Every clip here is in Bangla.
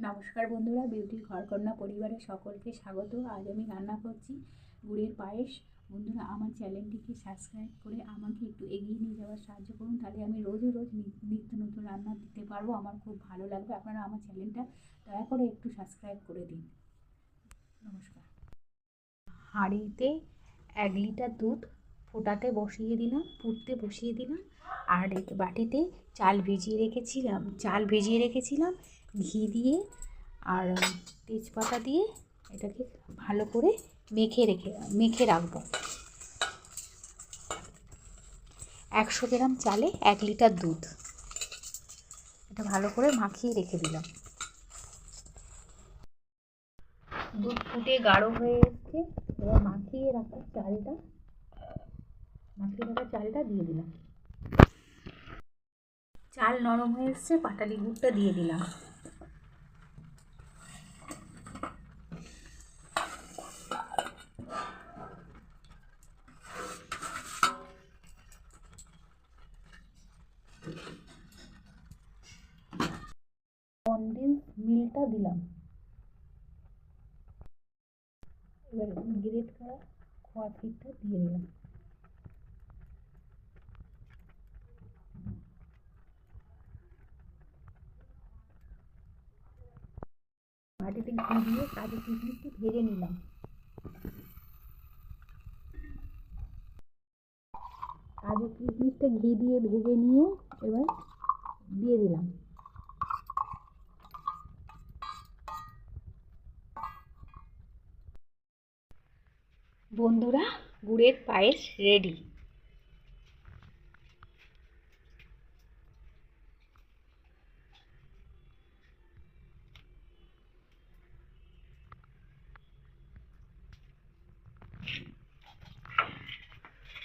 নমস্কার বন্ধুরা, বিউটি ঘরকন্যা পরিবারের সকলকে স্বাগত। আজ আমি রান্না করছি গুড়ের পায়েস। বন্ধুরা, আমার চ্যানেলটিকে সাবস্ক্রাইব করে আমাকে একটু এগিয়ে নিয়ে যাওয়ার সাহায্য করুন, তাহলে আমি রোজ নি- নিত্য নতুন রান্না দিতে পারব। আমার খুব ভালো লাগবে। আপনারা আমার চ্যানেলটা দয়া করে একটু সাবস্ক্রাইব করে দিন। নমস্কার। হাঁড়িতে এক লিটার দুধ ফোটাতে বসিয়ে দিলাম ফুটতে বসিয়ে দিলাম, আর বাটিতে চাল ভিজিয়ে রেখেছিলাম। চাল ভিজিয়ে রেখেছিলাম ঘি দিয়ে আর তেজপাতা দিয়ে এটাকে ভালো করে মেখে রেখে, মেখে রাখব। একশো গ্রাম চালে এক লিটার দুধ। এটা ভালো করে মাখিয়ে রেখে দিলাম। দুধ ফুটে গাঢ় হয়ে এসছে। এবার মাখিয়ে রাখা চালটা, মাখিয়ে রাখা চালটা দিয়ে দিলাম। চাল নরম হয়ে এসছে, পাটালি গুড়টা দিয়ে দিলাম। কনডেন্স মিল্কটা দিলাম। এবার গ্রেট করা খোয়া ক্ষীরটা দিয়ে দিলাম। মাটিতে ঘি দিয়ে কাজু কিশমিশটি ভেজে নিলাম। কাজু কিশমিশটা ঘি দিয়ে ভেজে নিয়ে এবার দিয়ে দিলাম। বন্ধুরা, গুড়ের পায়েস রেডি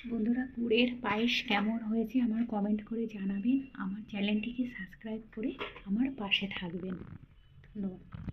বন্ধুরা, গুড়ের পায়েস কেমন হয়েছে আমার কমেন্ট করে জানাবেন। আমার চ্যানেলটিকে সাবস্ক্রাইব করে আমার পাশে থাকবেন। ধন্যবাদ।